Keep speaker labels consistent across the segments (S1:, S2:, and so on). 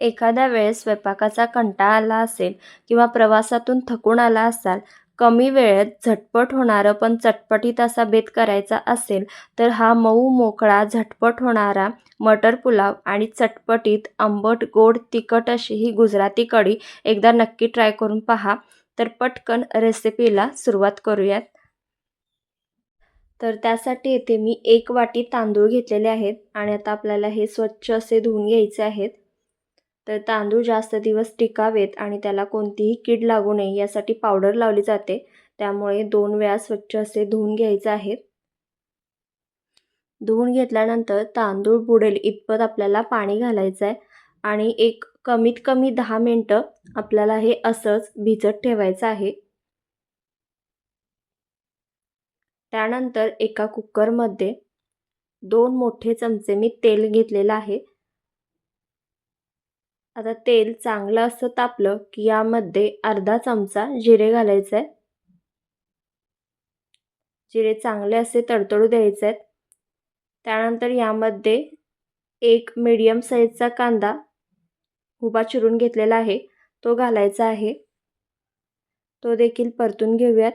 S1: एखाद्या वेळेस स्वयंपाकाचा कंटाळा आला असेल किंवा प्रवासातून थकून आला असाल कमी वेळेत झटपट होणारं पण चटपटीत असा बेत करायचा असेल तर हा मऊ मोकळा झटपट होणारा मटर पुलाव आणि चटपटीत आंबट गोड तिखट अशी ही गुजराती कढी एकदा नक्की ट्राय करून पहा. तर पटकन रेसिपीला सुरुवात करूयात. तर त्यासाठी येथे मी एक वाटी तांदूळ घेतलेले आहेत आणि आता आपल्याला हे स्वच्छ असे धुवून घ्यायचे आहेत. तर तांदूळ जास्त दिवस टिकावेत आणि त्याला कोणतीही कीड लागू नये यासाठी पावडर लावली जाते. त्यामुळे दोन वेळा स्वच्छ असे धुवून घ्यायचे आहेत. धुवून घेतल्यानंतर तांदूळ बुडेल इतपत आपल्याला पाणी घालायचं आहे आणि एक कमीत कमी दहा मिनटं आपल्याला हे असंच भिजत ठेवायचं आहे. त्यानंतर एका कुकरमध्ये दोन मोठे चमचे मी तेल घेतलेलं आहे. आता तेल चांगलं असं तापलं की यामध्ये अर्धा चमचा जिरे घालायचं आहे जिरे चांगले असे तडतडू द्यायचे आहेत त्यानंतर यामध्ये एक मीडियम साईजचा कांदा उभा चिरून घेतलेला आहे. तो घालायचा आहे. तो देखील परतून घेऊयात.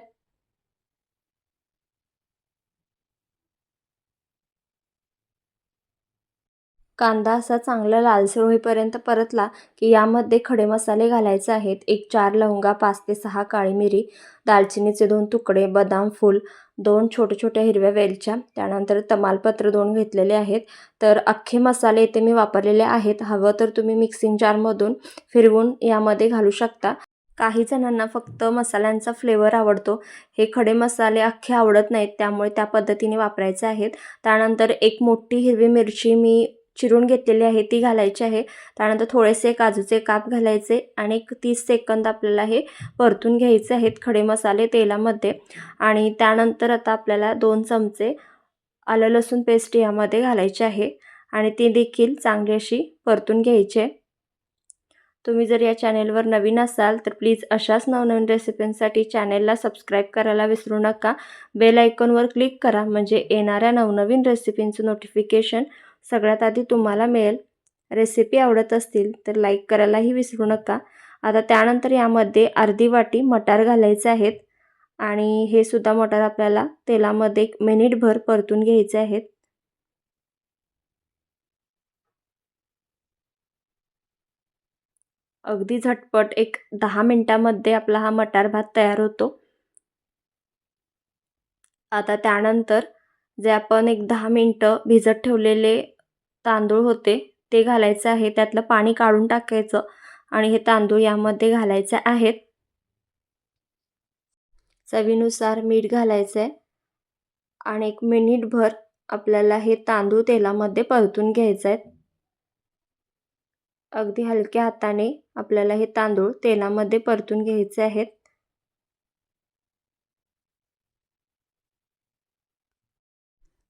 S1: कांदा असा चांगला लालसर होईपर्यंत परतला की यामध्ये खडे मसाले घालायचे आहेत. एक चार लवंगा पाच ते सहा काळी मिरी दालचिनीचे दोन तुकडे बदाम फूल दोन छोटे छोट्या हिरव्या वेलच्या त्यानंतर तमालपत्र दोन घेतलेले आहेत. तर अख्खे मसाले इथे मी वापरलेले आहेत. हवं तर तुम्ही मिक्सिंग जारमधून फिरवून यामध्ये घालू शकता. काही जणांना फक्त मसाल्यांचा फ्लेवर आवडतो. हे खडे मसाले अख्खे आवडत नाहीत त्यामुळे त्या पद्धतीने वापरायचे आहेत. त्यानंतर एक मोठी हिरवी मिरची मी चिरून घेतलेली आहे ती घालायची आहे. त्यानंतर थोडेसे काजूचे काप घालायचे आणि एक तीस सेकंद आपल्याला हे परतून घ्यायचे आहेत खडे मसाले तेलामध्ये. आणि त्यानंतर आता आपल्याला दोन चमचे आलं लसूण पेस्ट यामध्ये घालायची आहे आणि ती देखील चांगली अशी परतून घ्यायची आहे. तुम्ही जर या चॅनेलवर नवीन असाल तर प्लीज अशाच नवनवीन रेसिपींसाठी चॅनेलला सबस्क्राईब करायला विसरू नका. बेल आयकॉनवर क्लिक करा म्हणजे येणाऱ्या नवनवीन रेसिपींचं नोटिफिकेशन सगळ्यात आधी तुम्हाला मिळेल. रेसिपी आवडत असतील तर लाईक करायलाही विसरू नका. आता त्यानंतर यामध्ये अर्धी वाटी मटार घालायचे आहेत. आणि हे सुद्धा मटार आपल्याला तेलामध्ये एक मिनिटभर परतून घ्यायचे आहेत. अगदी झटपट एक दहा मिनटामध्ये आपला हा मटार भात तयार होतो. आता त्यानंतर जे आपण एक दहा मिनटं भिजत ठेवलेले तांदूळ होते ते घालायचं आहे. त्यातलं पाणी काढून टाकायचं आणि हे तांदूळ यामध्ये घालायचे आहेत. चवीनुसार मीठ घालायचं आहे आणि एक मिनिटभर आपल्याला हे तांदूळ तेलामध्ये परतून घ्यायचं आहे अगदी हलक्या हाताने आपल्याला हे तांदूळ तेलामध्ये परतून घ्यायचे आहेत.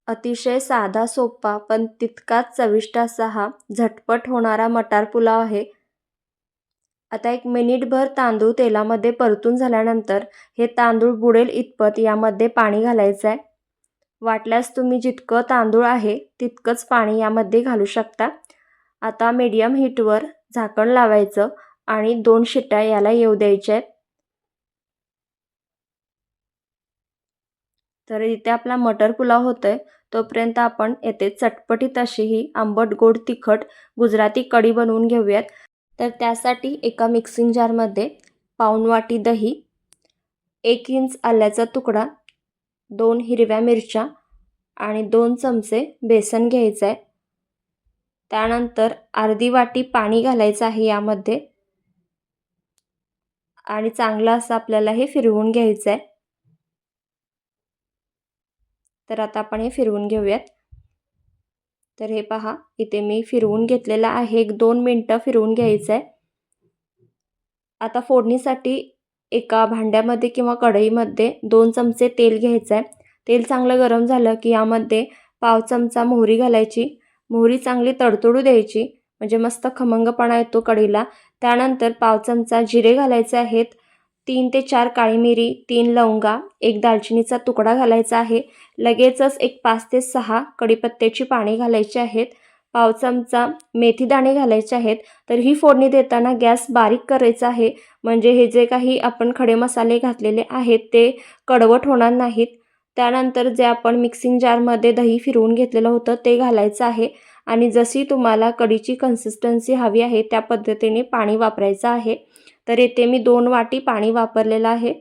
S1: अतिशय साधा सोपा पण तितकाच चविष्ट असा हा झटपट होणारा मटार पुलाव आहे. आता एक मिनिटभर तांदूळ तेलामध्ये परतून झाल्यानंतर हे तांदूळ बुडेल इतपत यामध्ये पाणी घालायचं आहे. वाटल्यास तुम्ही जितकं तांदूळ आहे तितकंच पाणी यामध्ये घालू शकता. आता मीडियम हीटवर झाकण लावायचं आणि दोन शिट्ट्या याला येऊ द्यायच्या आहेत. तर इथे आपला मटर पुलाव होतो आहे तोपर्यंत आपण येथे चटपटीत अशी ही आंबट गोड तिखट गुजराती कढी बनवून घेऊयात. तर त्यासाठी एका मिक्सिंग जारमध्ये पाऊण वाटी दही एक इंच आल्याचा तुकडा दोन हिरव्या मिरच्या आणि दोन चमचे बेसन घ्यायचं आहे त्यानंतर अर्धी वाटी पाणी घालायचं आहे यामध्ये आणि चांगलं असं आपल्याला हे फिरवून घ्यायचं आहे तर आता आपण हे फिरवून घेऊयात. तर हे पहा इथे मी फिरवून घेतलेलं आहे. एक दोन मिनटं फिरवून घ्यायचं आहे आता फोडणीसाठी एका भांड्यामध्ये किंवा कढईमध्ये दोन चमचे तेल घ्यायचं आहे तेल चांगलं गरम झालं की यामध्ये पाव चमचा मोहरी घालायची. मोहरी चांगली तडतडू द्यायची म्हणजे मस्त खमंगपणा येतो कढीला त्यानंतर पाव चमचा जिरे घालायचे आहेत. तीन ते चार काळी मिरी तीन लवंगा एक दालचिनीचा तुकडा घालायचा आहे. लगेचच एक पाच ते सहा कडीपत्त्याची पाणी घालायची आहेत. पाव चमचा मेथीदाणे घालायचे आहेत. तर ही फोडणी देताना गॅस बारीक करायचा आहे. म्हणजे हे जे काही आपण खडे मसाले घातलेले आहेत ते कडवट होणार नाहीत. त्यानंतर जे आपण मिक्सिंग जारमध्ये दही फिरवून घेतलेलं होतं ते घालायचं आहे. आणि जशी तुम्हाला कढीची कन्सिस्टन्सी हवी आहे त्या पद्धतीने पाणी वापरायचं आहे. तर येथे मी दोन वाटी पाणी वापरलेलं आहे.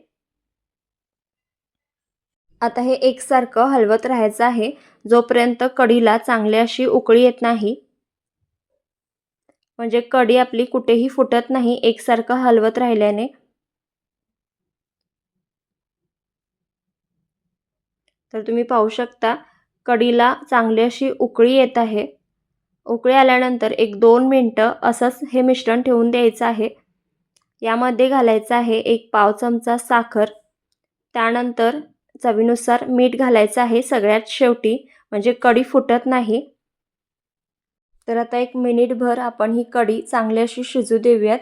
S1: आता हे एकसारखं हलवत राहायचं आहे. जोपर्यंत कढीला चांगली अशी उकळी येत नाही म्हणजे कढी आपली कुठेही फुटत नाही एकसारखं हलवत राहिल्याने तर तुम्ही पाहू शकता कढीला चांगली अशी उकळी येत आहे. उकळी आल्यानंतर एक दोन मिनटं असंच हे मिश्रण ठेवून द्यायचं आहे. यामध्ये घालायचं आहे एक पाव चमचा साखर. त्यानंतर चवीनुसार मीठ घालायचं आहे. सगळ्यात शेवटी म्हणजे कढी फुटत नाही. तर आता एक मिनिटभर आपण ही कढी चांगली अशी शिजू देऊयात.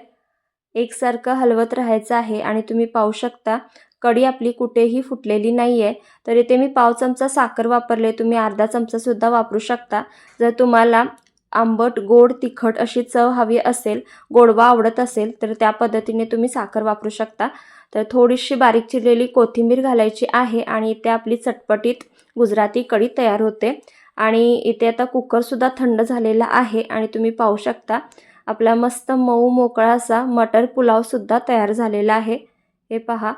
S1: एकसारखं हलवत राहायचं आहे आणि तुम्ही पाहू शकता कढी आपली कुठेही फुटलेली नाही आहे तर इथे मी पाव चमचा साखर वापरले. तुम्ही अर्धा चमचासुद्धा वापरू शकता. जर तुम्हाला आंबट गोड तिखट अशी चव हवी असेल गोडवा आवडत असेल तर त्या पद्धतीने तुम्ही साखर वापरू शकता. तर थोडीशी बारीक चिरलेली कोथिंबीर घालायची आहे आणि इथे आपली चटपटीत गुजराती कढी तयार होते. आणि इथे आता कुकरसुद्धा थंड झालेला आहे आणि तुम्ही पाहू शकता आपला मस्त मऊ मोकळा असा मटर पुलावसुद्धा तयार झालेला आहे. हे पहा.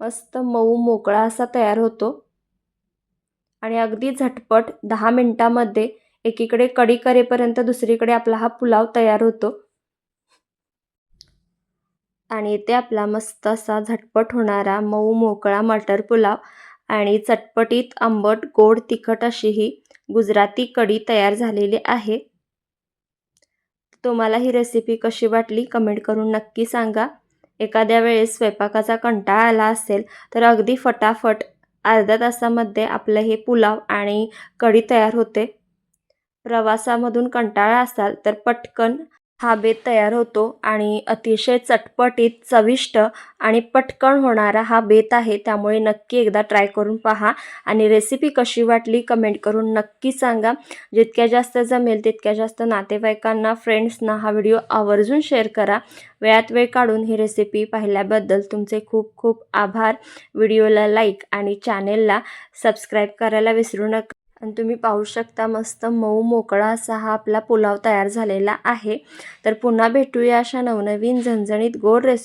S1: मस्त मऊ मोकळा असा तयार होतो. आणि अगदी झटपट दहा मिनटामध्ये एकीकडे कढी करेपर्यंत दुसरीकडे आपला हा पुलाव तयार होतो. आणि इथे आपला मस्त असा झटपट होणारा मऊ मोकळा मटर पुलाव आणि चटपटीत आंबट गोड तिखट अशी ही गुजराती कढी तयार झालेली आहे. तुम्हाला ही रेसिपी कशी वाटली कमेंट करून नक्की सांगा. एखाद्या वेळेस स्वयंपाकाचा कंटाळा आला असेल तर अगदी फटाफट अर्ध्या तासामध्ये आपलं हे पुलाव आणि कढी तयार होते. प्रवासामधून कंटाळा असाल तर पटकन हा बेत तयार होतो आणि अतिशय चटपटीत चविष्ट आणि पटकन होणारा हा बेत आहे. त्यामुळे नक्की एकदा ट्राय करून पहा आणि रेसिपी कशी वाटली कमेंट करून नक्की सांगा. जितक्या जास्त जमेल तितक्या जास्त नातेवाईकांना फ्रेंड्सना हा व्हिडिओ आवर्जून शेअर करा. वेळात वेळ काढून ही रेसिपी पाहिल्याबद्दल तुमचे खूप खूप आभार. व्हिडिओला लाईक आणि चॅनेलला सबस्क्राईब करायला विसरू नका. आणि तुम्ही पाहू शकता मस्त मऊ मोकळा असा हा आपला पुलाव तयार झालेला आहे. तर पुन्हा भेटूया अशा नवनवीन झणझणीत गोड रेसिपी